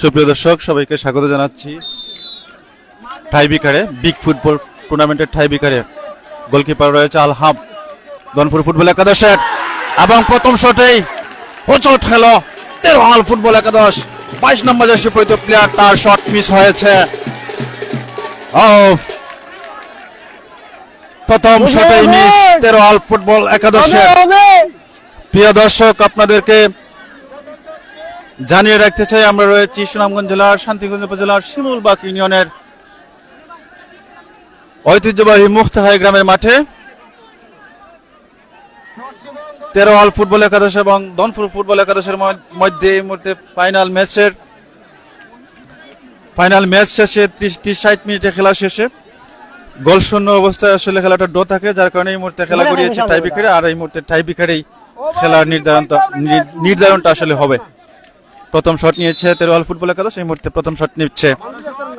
সুপ্রিয় দর্শক সবাইকে স্বাগত জানাচ্ছি। টাই বিকারে বিগ ফুটবল টুর্নামেন্টের টাই বিকারে গোলকিপার রয়েছে আল আলহাম দনপুর ফুটবল একাদশের এবং প্রথম শটেই হোচট খেলো তেরোহাল ফুটবল একাদশ বাইশ নম্বর জার্সি পরিত প্লেয়ার তার শট মিস হয়েছে। প্রথম শটেই মিস তেরোহাল ফুটবল একাদশের প্রিয় দর্শক আপনাদেরকে জানিয়ে রাখতে চাই আমরা রয়েছি সুনামগঞ্জ জেলার শান্তিগঞ্জ উপজেলার শিমুলবাগ ইউনিয়নের ঐতিহ্যবাহী মুক্তাহাই গ্রামের মাঠে। তেরো হল ফুটবল একাদশ এবং দনপুর ফুটবল একাদশের মধ্যে এই মুহূর্তে ফাইনাল ম্যাচের ফাইনাল ম্যাচ শেষে ত্রিশ ত্রিশ ষাট মিনিটে খেলা শেষে গোল শূন্য অবস্থায় আসলে খেলাটা ড্র থাকে যার কারণে এই মুহূর্তে খেলা করিয়েছে টাই বিকারে আর এই মুহূর্তে টাই বিকারেই খেলার নির্ধারণ নির্ধারণটা আসলে হবে। প্রথম শট নিয়েছে তেরোয়াল ফুটবল একাদশ, এই মুহূর্তে প্রথম শট নিচ্ছে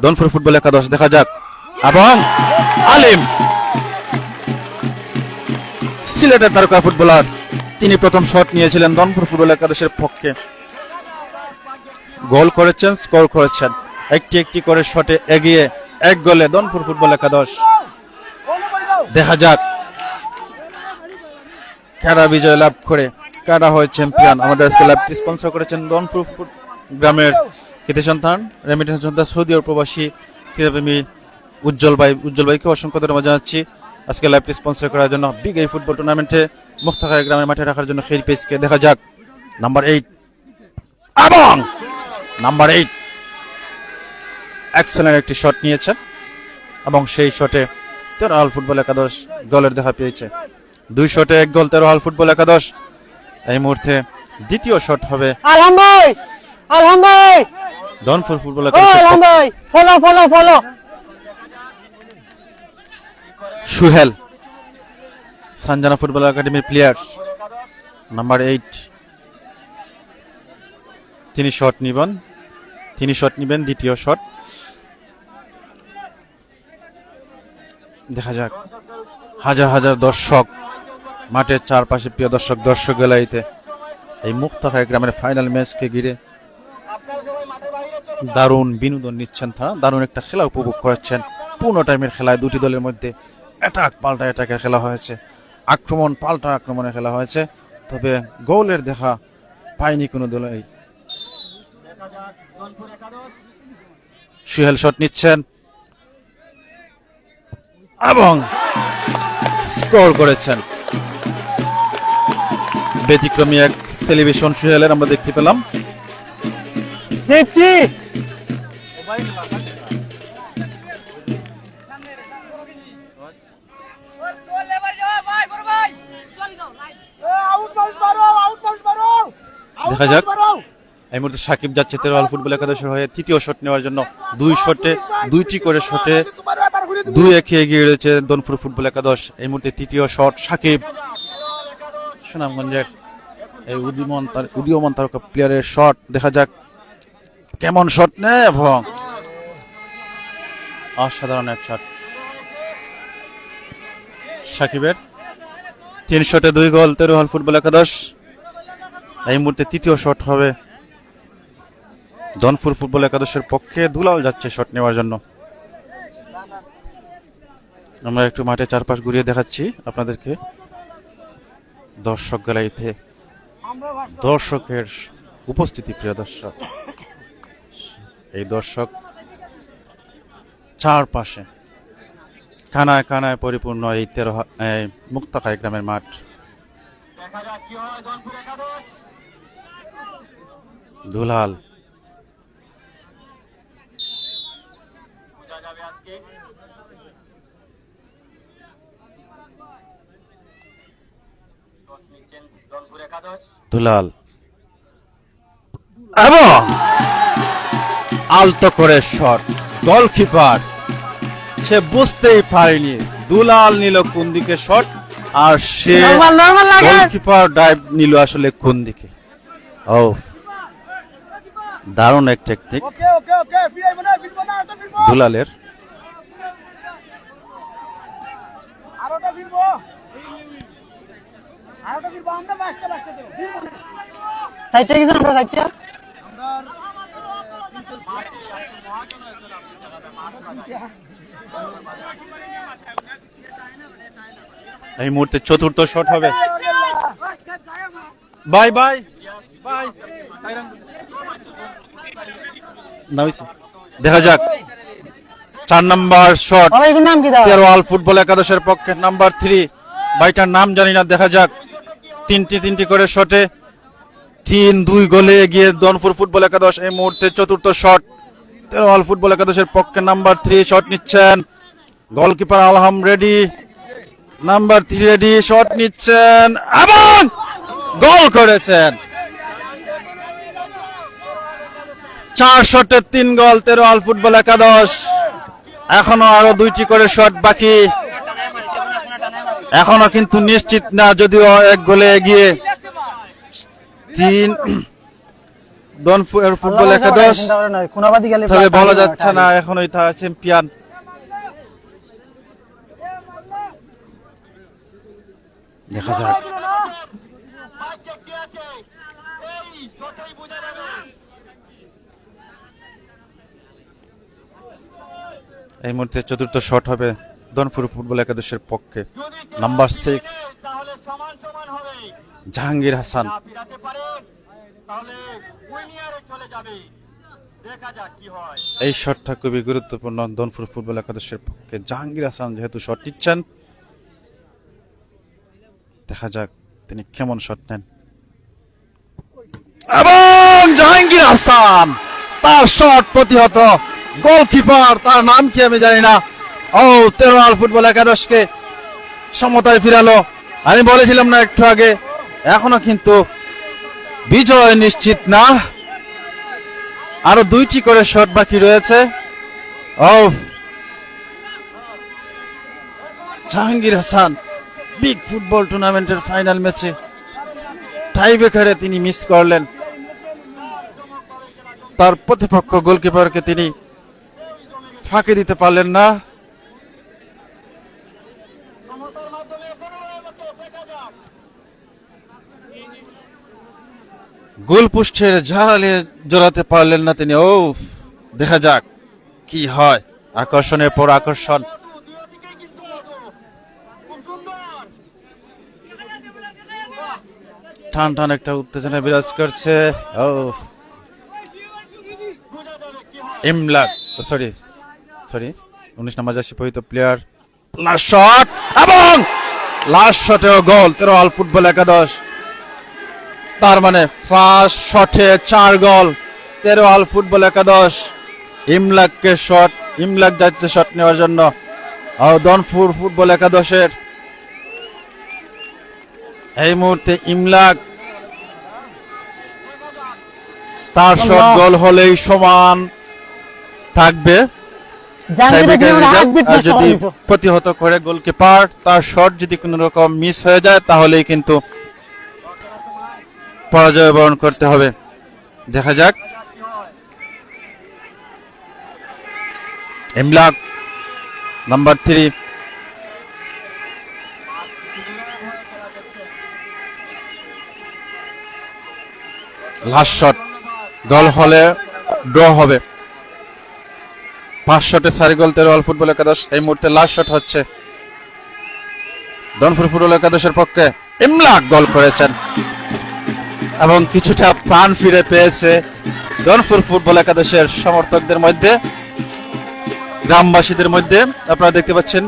দনপুর ফুটবল একাদশ। দেখা যাক। এবং আলিম। সিলেটের তারকা ফুটবলার, তিনি প্রথম শট নিয়েছিলেন দনপুর ফুটবল একাদশের পক্ষে। গোল করেছেন স্কোর করেছেন। একটি একটি করে শটে এগিয়ে এক গোলে দনপুর ফুটবল একাদশ। দেখা যাক। খেলা বিজয় লাভ করে কারা হয় চ্যাম্পিয়ন আমাদের আজকে লাইভটি স্পন্সর করেছেন রনপুর গ্রামের কৃতি সন্তান রেমিটেন্স সন্তান, সৌদি প্রবাসী ক্রীড়াপ্রেমী উজ্জ্বল ভাই। উজ্জ্বল ভাইকে অসংখ্য ধন্যবাদ জানাচ্ছি। আজকে লাইভটি স্পন্সর করার জন্য বিগ এই ফুটবল টুর্নামেন্টে মুক্তাখায় গ্রামের মাঠে রাখার জন্য খেল পেজকে দেখা যাক। নাম্বার এইট এবং নাম্বার এইট এক্সেলেন্ট একটি শট নিয়েছে এবং সেই শটে তেরো হল ফুটবল একাদশ গোলের দেখা পেয়েছে। দুই শটে এক গোল, তেরো হল ফুটবল একাদশ। এই মুহূর্তে দ্বিতীয় শট হবে আলহাম ভাই আলহাম ভাই দনপুর ফুটবল ও একাদশের আলহাম ভাই follow follow follow! Suhel Sanjana football একাডেমির প্লেয়ার নাম্বার এইট তিনি শট নিবেন তিনি শট নিবেন দ্বিতীয় শট দেখা যাক। হাজার হাজার দর্শক মাঠের চারপাশে প্রিয় দর্শক দর্শক গেলাইতে এই মুক্তাখায় গ্রামের ফাইনাল ম্যাচকে ঘিরে দারুণ বিনোদন নিচ্ছেন তারা। দারুণ একটা খেলা উপভোগ করেছেন। পূর্ণ টাইমের খেলায় দুটি দলের মধ্যে অ্যাটাক পাল্টা অ্যাটাকের খেলা হয়েছে। আক্রমণ পাল্টা আক্রমণের খেলা হয়েছে। তবে গোলের দেখা পায়নি কোনো দলই। সুহেল শট নিচ্ছেন এবং স্কোর করেছেন। ব্যতিক্রমী এক সেলিব্রেশন সুহেলের আমরা দেখতে পেলাম। দেখছি। দেখা যাক। এই মুহূর্তে সাকিব যাচ্ছে তেরোয়াল ফুটবল একাদশের হয়ে তৃতীয় শট নেওয়ার জন্য। দুই শটে দুইটি করে শটে দুই একে এগিয়ে রয়েছে দনপুর ফুটবল একাদশ। এই মুহূর্তে তৃতীয় শট সাকিব। সুনামগঞ্জের এই উদীয়মান উদীয়মান তারকা প্লেয়ারের শট দেখা যাক কেমন শট নেয় এবং অসাধারণ এক শট সাকিবের তিন শটে দুই গোল, তেরো হল ফুটবল একাদশ। এই মুহূর্তে তৃতীয় শট হবে দনপুর ফুটবল একাদশের পক্ষে। দুলাল যাচ্ছে শট নেওয়ার জন্য। আমরা একটু মাঠে চারপাশ ঘুরিয়ে দেখাচ্ছি আপনাদেরকে। দর্শক গ্যালারিতে দর্শকের উপস্থিতি প্রিয় দর্শক। এই দর্শক চারপাশে কানায় কানায় পরিপূর্ণ এই তেরো মুক্তাখাই গ্রামের মাঠ। দুলাল দুলাল। এবং আলতো করে শট গোলকিপার। সে বুঝতেই পারেনি দুলাল নিল কোন দিকে শট আর সে গোলকিপার ডাইভ নিল আসলে কোন দিকে। ও দারুণ এক টেকনিক ওকে ওকে ওকে ফিরে ফিরবো না তো ফিরবো দুলালের। সাইডটা গেছেন আমরা সাইডটা? এই মুহূর্তে চতুর্থ শট হবে। Bye bye bye. দেখা যাক। চার নাম্বার শট। কি দাও ফুটবল একাদশের পক্ষে নাম্বার থ্রি। বাইটার নাম জানি না দেখা যাক। তিনটি তিনটি করে শটে তিন, দুই গোলে এগিয়ে দনপুর ফুটবল একাদশ এই মুহূর্তে চতুর্থ শট। তেরোয়াল ফুটবল একাদশের পক্ষে নাম্বার থ্রি শট নিচ্ছেন। Goalkeeper Alham ready. Number three ready, shot নিচ্ছেন এবং গোল করেছেন। চার শটে তিন গোল, তেরোয়াল ফুটবল একাদশ। এখনও আরও দুইটি করে শট বাকি। এখনও কিন্তু নিশ্চিত না যদিও এক গোলে এগিয়ে তিন ফুটবল একাদশ। তবে বলা যাচ্ছে না এখনই তারা চ্যাম্পিয়ন দেখা যাক। এই মুহূর্তে চতুর্থ শট হবে। দনপুর ফুটবল একাদশের পক্ষে নাম্বার সিক্স জাহাঙ্গীর হাসান। এই শটটা খুবই গুরুত্বপূর্ণ দনপুর ফুটবল একাদশের পক্ষে। জাহাঙ্গীর হাসান যেহেতু শট নিচ্ছেন দেখা যাক তিনি কেমন শট নেন। এবং জাহাঙ্গীর হাসান তার শট প্রতিহত। গোলকিপার তার নাম কি আমি জানি না। ও, তেরোয়াল ফুটবল একাদশকে সমতায় ফিরালো। আমি বলেছিলাম না একটু আগে, এখনও কিন্তু বিজয় নিশ্চিত না। আরও দুইটি করে শট বাকি রয়েছে। ও, জাহাঙ্গীর হাসান, বিগ ফুটবল টুর্নামেন্টের ফাইনাল ম্যাচে টাইব্রেকারে তিনি মিস করলেন। তার প্রতিপক্ষ গোলকিপারকে তিনি ফাঁকি দিতে পারলেন না। গোলপোস্টের ঝাড়ালে জড়াতে পারলেন না তিনি ও দেখা যাক কি হয়। আকর্ষণের পর আকর্ষণ। টান টান একটা উত্তেজনা বিরাজ করছে ও ইমলাক সরি সরি, উনিশ নম্বর জার্সি পরিহিত প্লেয়ার শট এবং লাস্ট শটেও গোল তেরো আল ফুটবল একাদশ। তার মানে ফার্স্ট শটে চার গোল তেরো আল ফুটবল একাদশ। ইমলাককে শট ইমলাক যাচ্ছে শট নেওয়ার জন্য। আর দনপুর ফুটবল একাদশের। এই মুহূর্তে ইমলাক তার শট গোল হলেই সমান থাকবে। যদি প্রতিহত করে গোলকিপার তার শট যদি কোনো রকম মিস হয়ে যায় তাহলেই কিন্তু পরাজয় বরণ করতে হবে। দেখা যাক। Imlak number three. Last shot. Goal হলে ড্র হবে। পাঁচ শটে সারি গোল তেরোয়াল ফুটবল একাদশ। এই মুহূর্তে লাস্ট শট হচ্ছে ডনপুর ফুটবল একাদশের পক্ষে। ইমলাক গোল করেছেন। এবং কিছুটা প্রাণ ফিরে পেয়েছে ডনপুর ফুটবল একাদশের সমর্থকদের মধ্যে, গ্রামবাসীদের মধ্যে। আপনারা দেখতে পাচ্ছেন,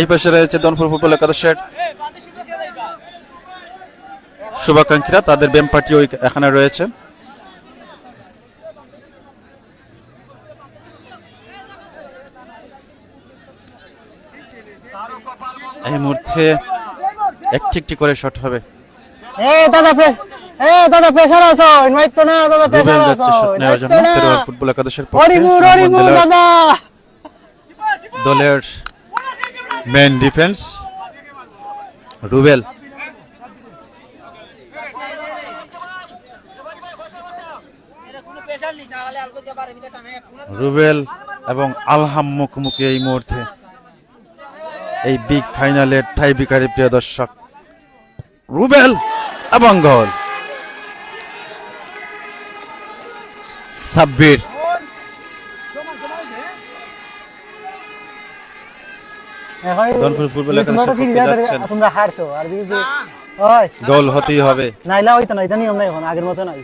এই পাশে রয়েছে ডনপুর ফুটবল একাদশের শুভাকাঙ্ক্ষীরা, তাদের ব্যাম পার্টিও এখানে রয়েছে। এই মুহূর্তে একটি একটি করে শট হবে। এ দাদা প্রেস এ দাদা প্রেসার আছো। ইনভাইট তো না দাদা প্রেসার আছো। নেওয়ার জন্য ফুটবল একাদশের পক্ষে দাদা। দলের মেন ডিফেন্স রুবেল। রুবেল এবং আলহাম মুখোমুখি এই মুহূর্তে। এই বিগ ফাইনালের বিকারী প্রিয় দর্শক। রুবেল এবং গোল। সাব্বির। এখন ধনপুর ফুটবল একাদশের তোমরা পক্ষে ঠিক আছে, যাচ্ছেন। তোমরা হারছো। আর দিকে যে ওই গোল হতেই হবে। নাইলা হইতো না এটা নিয়ম নাই এখন আগের মতো নাই।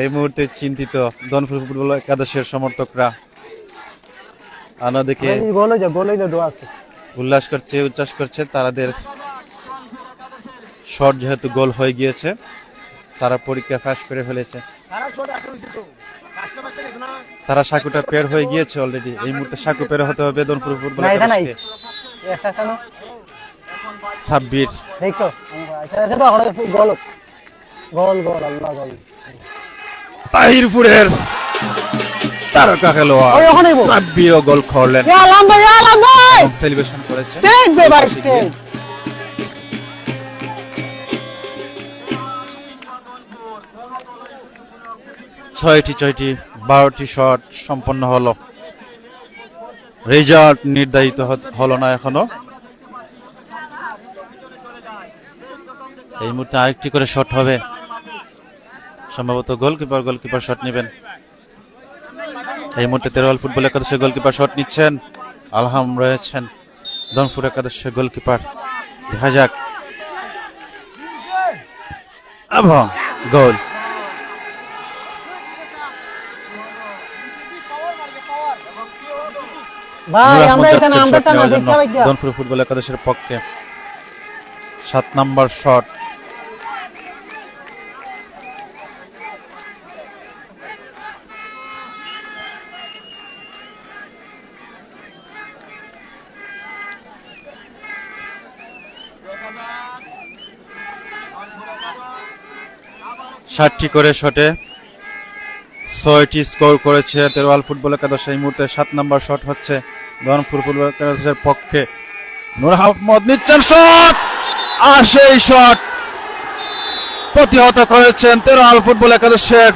এই মুহূর্তে চিন্তিত ধনপুর ফুটবল একাদশের সমর্থকরা। আছে। উল্লাস করছে উচ্ছ্বাস করছে। তাদের শট যেহেতু গোল হয়ে গিয়েছে তারা পরীক্ষা ফাঁস করে ফেলেছে। তারা সাকুটা পের হয়ে গিয়েছে অলরেডি এই মুহূর্তে সাকু পের হতে হবে ধনপুর ফুটবল সাব্বির তাহিরপুরের তারকা খেলোয়াড়। সাব্বিরও গোল করলেন। সেলিব্রেশন। সেভ ছয়টি ছয়টি বারোটি শট সম্পন্ন হলো। রেজাল্ট নির্ধারিত হলো না এখনও। এই মুহূর্তে আরেকটি করে শট হবে। সম্ভবত গোলকিপার গোলকিপার শট নেবেন। এই মুহূর্তে তেরোয়াল ফুটবল একাদশের গোলকিপার শট নিচ্ছেন। আলহাম রয়েছেন ধনপুর একাদশের গোলকিপার। দেখা যাক। এবং গোল। ধনপুর ফুটবল একাদশের পক্ষে সাত নাম্বার শট। ষাটটি করে শটে। ছয়টি স্কোর করেছে তেরোয়াল ফুটবল একাদশ। এই মুহূর্তে সাত নম্বর শট হচ্ছে ধনপুর ফুটবল একাদশের পক্ষে। নূর আহমদ নিচ্ছেন শট! আর সেই শট প্রতিহত করেছেন তেরোয়াল ফুটবল একাদশের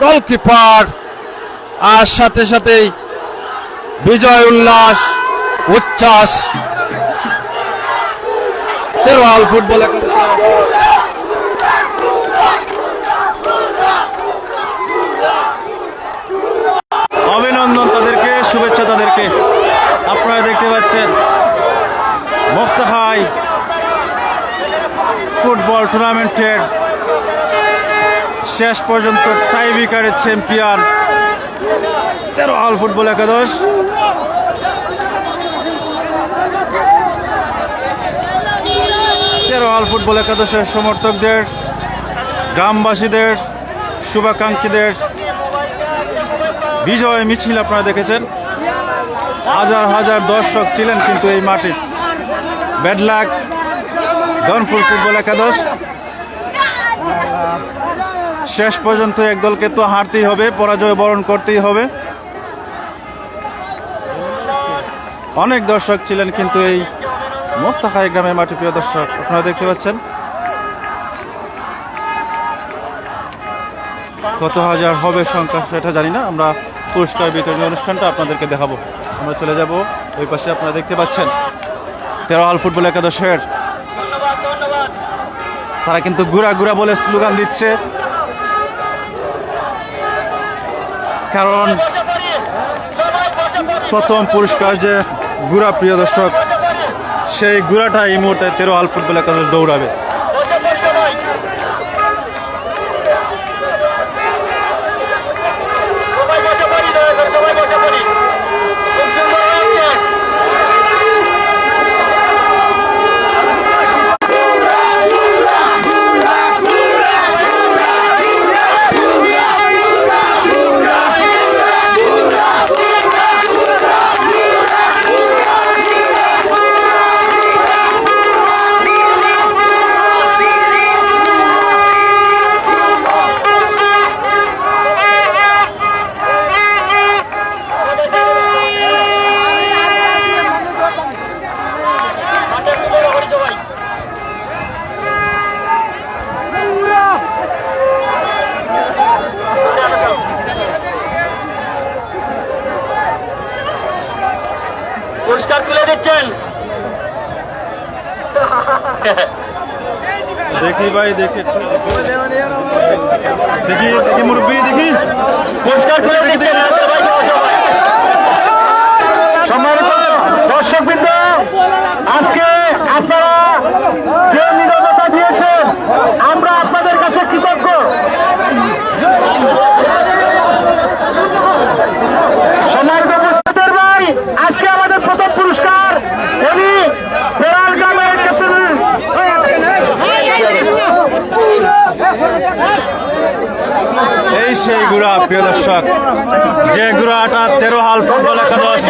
গোলকিপার। আর সাথে সাথেই বিজয় উল্লাস, উচ্ছ্বাস। তেরোয়াল ফুটবল একাদশের শুভেচ্ছা তাদেরকে। আপনারা দেখতে পাচ্ছেন মুক্তাহাই ফুটবল টুর্নামেন্টের শেষ পর্যন্ত টাইবিকারের চ্যাম্পিয়ন তেরো আল ফুটবল একাদশ। তেরো আল ফুটবল একাদশের সমর্থকদের, গ্রামবাসীদের, শুভাকাঙ্ক্ষীদের বিজয় মিছিল আপনারা দেখেছেন। হাজার হাজার দর্শক ছিলেন কিন্তু এই মাঠে। ব্যাড লাক ধনপুর ফুটবল একাদশ। শেষ পর্যন্ত এক দলকে তো হারতেই হবে, পরাজয় বরণ করতেই হবে। অনেক দর্শক ছিলেন কিন্তু এই মোত্তাখাই গ্রামের মাঠে, প্রিয় দর্শক, আপনারা দেখতে পাচ্ছেন। কত হাজার হবে সংখ্যা সেটা জানি না, আমরা পুরস্কার বিতরণী অনুষ্ঠানটা আপনাদেরকে দেখাবো। আমরা চলে যাব। ওই পাশে আপনারা দেখতে পাচ্ছেন তেরো আল ফুটবল একাদশের। তারা কিন্তু গুড়া গুড়া বলে স্লোগান দিচ্ছে। কারণ প্রথম পুরস্কার যে গুড়া প্রিয় দর্শক, সেই গুড়াটা এই মুহূর্তে তেরো আল ফুটবল একাদশ দৌড়াবে। পুরস্কার তুলে দিচ্ছেন। দেখি ভাই দেখি। দেখি দেখি মুরব্বী দেখি। পুরস্কার তুলে দিচ্ছেন। সম্মানিত দর্শকবৃন্দ আজকে আপনারা যে নিরবতা দিয়েছেন আমরা আপনাদের কাছে কৃতজ্ঞ সম্মানিত উপস্থিতের ভাই আজকে আমাদের প্রথম পুরস্কার উনি বেড়াল গ্রামের ক্যাপ্টেন এই সেই গুড়া প্রিয় দর্শক যে গুড়াটা তেরো হাল ফুটবল একাদশ